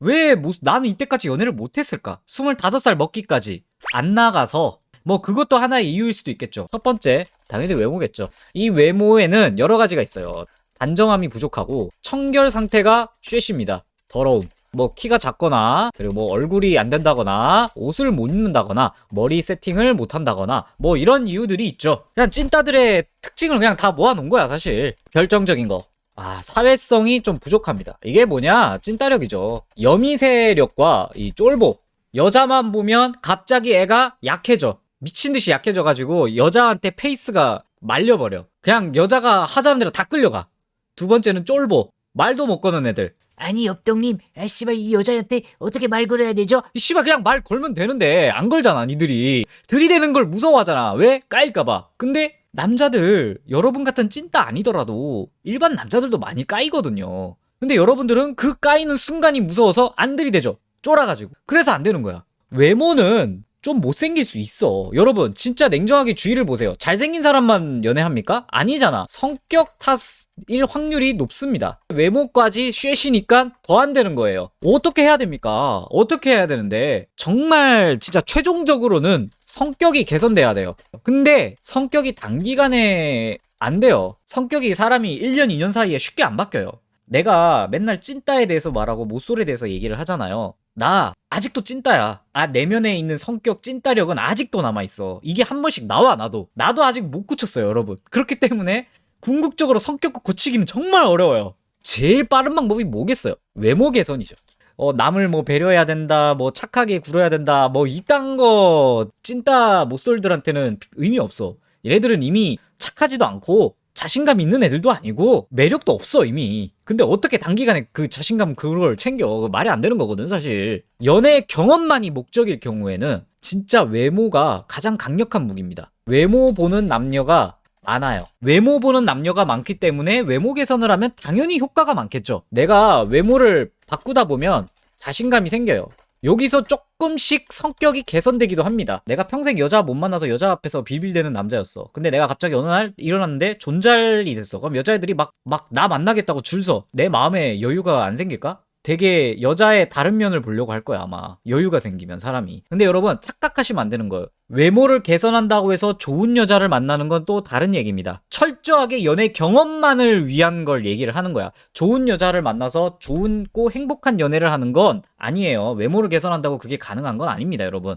왜 못- 나는 이때까지 연애를 못했을까? 25살 먹기까지 안 나가서 뭐 그것도 하나의 이유일 수도 있겠죠. 첫 번째, 당연히 외모겠죠. 이 외모에는 여러 가지가 있어요. 단정함이 부족하고 청결 상태가 쉐시입니다. 더러움. 뭐 키가 작거나 그리고 뭐 얼굴이 안 된다거나 옷을 못 입는다거나 머리 세팅을 못 한다거나 뭐 이런 이유들이 있죠. 그냥 찐따들의 특징을 그냥 다 모아놓은 거야 사실. 결정적인 거. 아 사회성이 좀 부족합니다. 이게 뭐냐 찐따력이죠. 여미새력과 이 쫄보 여자만 보면 갑자기 애가 약해져. 미친 듯이 약해져가지고 여자한테 페이스가 말려버려. 그냥 여자가 하자는 대로 다 끌려가. 두 번째는 쫄보. 말도 못 거는 애들. 아니 옆동님 아 씨발 이 여자한테 어떻게 말 걸어야 되죠? 이 씨발 그냥 말 걸면 되는데 안 걸잖아 니들이 들이대는 걸 무서워하잖아 왜? 까일까봐 근데 남자들 여러분 같은 찐따 아니더라도 일반 남자들도 많이 까이거든요. 근데 여러분들은 그 까이는 순간이 무서워서 안 들이대죠. 쫄아가지고. 그래서 안 되는 거야. 외모는 좀 못생길 수 있어. 여러분 진짜 냉정하게 주의를 보세요. 잘생긴 사람만 연애합니까? 아니잖아. 성격 탓일 확률이 높습니다. 외모까지 쉐시니까 더 안 되는 거예요. 어떻게 해야 됩니까? 어떻게 해야 되는데? 정말 진짜 최종적으로는 성격이 개선돼야 돼요. 근데 성격이 단기간에 안 돼요. 성격이 사람이 1년 2년 사이에 쉽게 안 바뀌어요 내가 맨날 찐따에 대해서 말하고 모쏠에 대해서 얘기를 하잖아요. 나 아직도 찐따야. 아 내면에 있는 성격 찐따력은 아직도 남아 있어. 이게 한 번씩 나와 나도. 나도 아직 못 고쳤어요, 여러분. 그렇기 때문에 궁극적으로 성격 고치기는 정말 어려워요. 제일 빠른 방법이 뭐겠어요? 외모 개선이죠. 어, 남을 뭐 배려해야 된다, 뭐 착하게 굴어야 된다, 뭐 이딴 거 찐따 모쏠들한테는 의미 없어. 얘네들은 이미 착하지도 않고 자신감 있는 애들도 아니고 매력도 없어 이미. 근데 어떻게 단기간에 그 자신감 그걸 챙겨? 말이 안 되는 거거든 사실. 연애 경험만이 목적일 경우에는 진짜 외모가 가장 강력한 무기입니다. 외모 보는 남녀가 많아요. 외모 보는 남녀가 많기 때문에 외모 개선을 하면 당연히 효과가 많겠죠. 내가 외모를 바꾸다 보면 자신감이 생겨요. 여기서 조금씩 성격이 개선되기도 합니다. 내가 평생 여자 못 만나서 여자 앞에서 빌빌대는 남자였어. 근데 내가 갑자기 어느 날 일어났는데 존잘이 됐어. 그럼 여자애들이 막, 막 나 만나겠다고 줄 서. 내 마음에 여유가 안 생길까? 되게 여자의 다른 면을 보려고 할 거야, 아마. 여유가 생기면, 사람이. 근데 여러분, 착각하시면 안 되는 거예요. 외모를 개선한다고 해서 좋은 여자를 만나는 건 또 다른 얘기입니다. 철저하게 연애 경험만을 위한 걸 얘기를 하는 거야. 좋은 여자를 만나서 좋고 행복한 연애를 하는 건 아니에요. 외모를 개선한다고 그게 가능한 건 아닙니다, 여러분.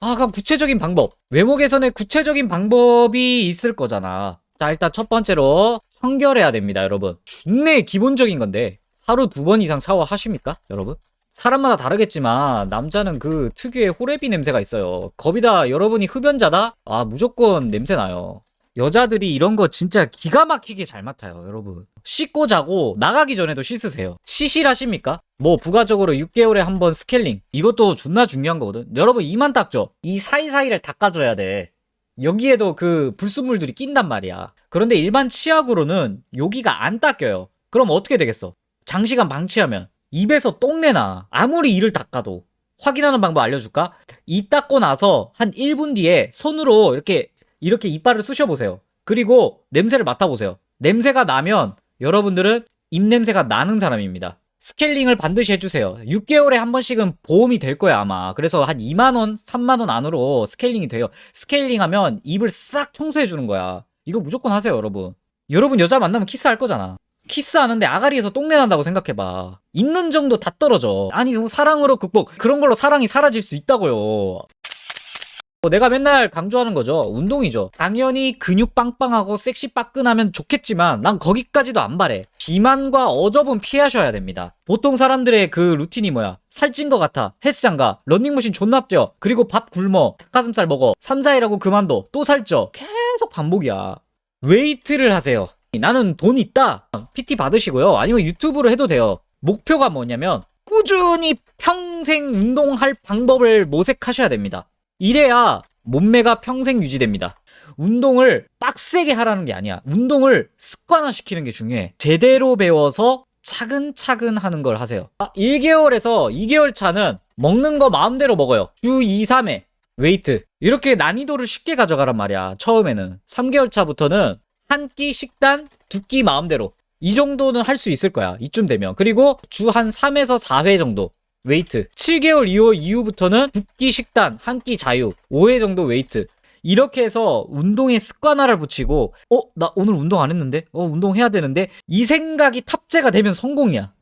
아, 그럼 구체적인 방법. 외모 개선에 구체적인 방법이 있을 거잖아. 자, 일단 첫 번째로 청결해야 됩니다, 여러분. 존내 기본적인 건데 하루 두 번 이상 샤워 하십니까, 여러분? 사람마다 다르겠지만 남자는 그 특유의 호레비 냄새가 있어요. 거기다 여러분이 흡연자다? 아, 무조건 냄새 나요. 여자들이 이런 거 진짜 기가 막히게 잘 맡아요, 여러분. 씻고 자고 나가기 전에도 씻으세요. 시실하십니까? 뭐 부가적으로 6개월에 한 번 스케일링. 이것도 존나 중요한 거거든. 여러분 이만 닦죠. 이 사이사이를 닦아줘야 돼. 여기에도 그 불순물들이 낀단 말이야. 그런데 일반 치약으로는 여기가 안 닦여요. 그럼 어떻게 되겠어? 장시간 방치하면 입에서 똥내 나. 아무리 이를 닦아도. 확인하는 방법 알려줄까? 이 닦고 나서 한 1분 뒤에 손으로 이렇게 이렇게 이빨을 쑤셔보세요. 그리고 냄새를 맡아보세요. 냄새가 나면 여러분들은 입냄새가 나는 사람입니다. 스케일링을 반드시 해주세요. 6개월에 한 번씩은 보험이 될 거야, 아마. 그래서 한 2만원, 3만원 안으로 스케일링이 돼요. 스케일링 하면 입을 싹 청소해주는 거야. 이거 무조건 하세요, 여러분. 여러분 여자 만나면 키스할 거잖아. 키스하는데 아가리에서 똥내 난다고 생각해봐. 있는 정도 다 떨어져. 아니, 뭐 사랑으로 극복. 그런 걸로 사랑이 사라질 수 있다고요. 뭐 내가 맨날 강조하는 거죠. 운동이죠. 당연히 근육 빵빵하고 섹시 빠끈하면 좋겠지만 난 거기까지도 안 바래. 비만과 어접은 피하셔야 됩니다. 보통 사람들의 그 루틴이 뭐야? 살찐 것 같아. 헬스장 가. 런닝머신 존나 뛰어. 그리고 밥 굶어. 닭가슴살 먹어. 3, 4일하고 그만둬. 또 살쪄. 계속 반복이야. 웨이트를 하세요. 나는 돈 있다. PT 받으시고요. 아니면 유튜브로 해도 돼요. 목표가 뭐냐면 꾸준히 평생 운동할 방법을 모색하셔야 됩니다. 이래야 몸매가 평생 유지됩니다. 운동을 빡세게 하라는 게 아니야. 운동을 습관화시키는 게 중요해. 제대로 배워서 차근차근 하는 걸 하세요. 1개월에서 2개월 차는 먹는 거 마음대로 먹어요. 주 2, 3회. 웨이트. 이렇게 난이도를 쉽게 가져가란 말이야. 처음에는. 3개월 차부터는 한 끼 식단, 두 끼 마음대로. 이 정도는 할 수 있을 거야. 이쯤 되면. 그리고 주 한 3에서 4회 정도. 웨이트. 7개월 이후 이후부터는 붓기 식단, 한 끼 자유, 5회 정도 웨이트. 이렇게 해서 운동에 습관화를 붙이고, 어, 나 오늘 운동 안 했는데? 어, 운동해야 되는데? 이 생각이 탑재가 되면 성공이야.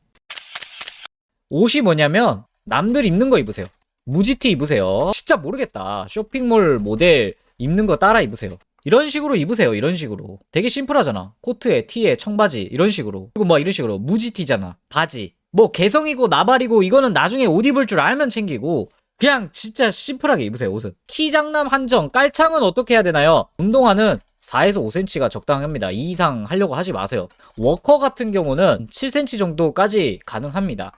옷이 뭐냐면, 남들 입는 거 입으세요. 무지티 입으세요. 진짜 모르겠다. 쇼핑몰 모델 입는 거 따라 입으세요. 이런 식으로 입으세요. 이런 식으로. 되게 심플하잖아. 코트에, 티에, 청바지 이런 식으로. 그리고 뭐 이런 식으로 무지 티잖아. 바지. 뭐 개성이고 나발이고 이거는 나중에 옷 입을 줄 알면 챙기고 그냥 진짜 심플하게 입으세요. 옷은. 키 장남 한정. 깔창은 어떻게 해야 되나요? 운동화는 4에서 5cm가 적당합니다. 이 이상 하려고 하지 마세요. 워커 같은 경우는 7cm 정도까지 가능합니다.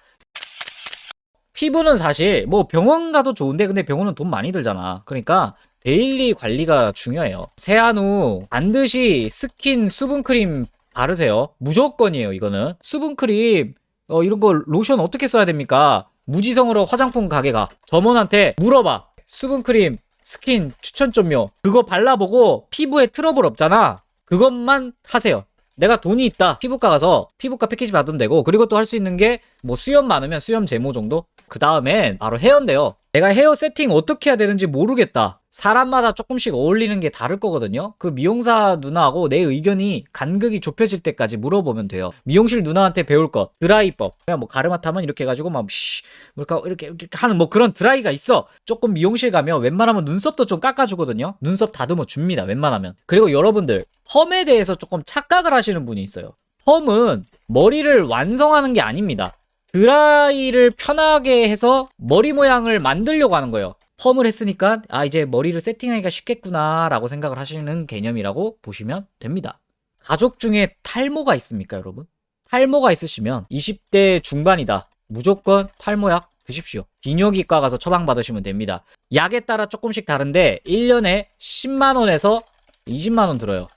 피부는 사실 뭐 병원 가도 좋은데 근데 병원은 돈 많이 들잖아. 그러니까 데일리 관리가 중요해요. 세안 후 반드시 스킨 수분크림 바르세요. 무조건이에요, 이거는. 수분크림, 어, 이런 거 로션 어떻게 써야 됩니까? 무지성으로 화장품 가게 가. 점원한테 물어봐. 수분크림, 스킨 추천점요. 그거 발라보고 피부에 트러블 없잖아. 그것만 하세요. 내가 돈이 있다. 피부과 가서 피부과 패키지 받으면 되고, 그리고 또 할 수 있는 게, 뭐 수염 많으면 수염 제모 정도? 그 다음엔 바로 헤어인데요. 내가 헤어 세팅 어떻게 해야 되는지 모르겠다. 사람마다 조금씩 어울리는 게 다를 거거든요. 그 미용사 누나하고 내 의견이 간극이 좁혀질 때까지 물어보면 돼요. 미용실 누나한테 배울 것, 드라이법. 그냥 뭐 가르마 타면 이렇게 해가지고 막, 쉬, 뭐랄까, 이렇게, 이렇게 하는 뭐 그런 드라이가 있어. 조금 미용실 가면 웬만하면 눈썹도 좀 깎아주거든요. 눈썹 다듬어 줍니다. 웬만하면. 그리고 여러분들, 펌에 대해서 조금 착각을 하시는 분이 있어요. 펌은 머리를 완성하는 게 아닙니다. 드라이를 편하게 해서 머리 모양을 만들려고 하는 거예요. 펌을 했으니까 아 이제 머리를 세팅하기가 쉽겠구나라고 생각을 하시는 개념이라고 보시면 됩니다. 가족 중에 탈모가 있습니까, 여러분? 탈모가 있으시면 20대 중반이다. 무조건 탈모약 드십시오. 비뇨기과 가서 처방 받으시면 됩니다. 약에 따라 조금씩 다른데 1년에 10만 원에서 20만 원 들어요.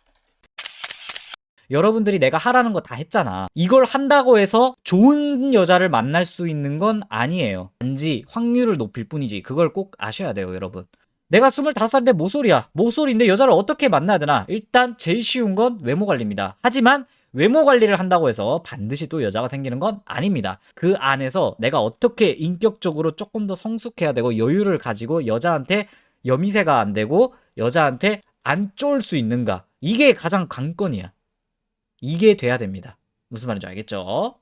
여러분들이 내가 하라는 거 다 했잖아. 이걸 한다고 해서 좋은 여자를 만날 수 있는 건 아니에요. 단지 확률을 높일 뿐이지. 그걸 꼭 아셔야 돼요, 여러분. 내가 25살인데 모쏠이야. 모쏠인데 여자를 어떻게 만나야 되나? 일단 제일 쉬운 건 외모 관리입니다. 하지만 외모 관리를 한다고 해서 반드시 또 여자가 생기는 건 아닙니다. 그 안에서 내가 어떻게 인격적으로 조금 더 성숙해야 되고 여유를 가지고 여자한테 여미새가 안 되고 여자한테 안 쫄 수 있는가? 이게 가장 관건이야. 이게 돼야 됩니다. 무슨 말인지 알겠죠?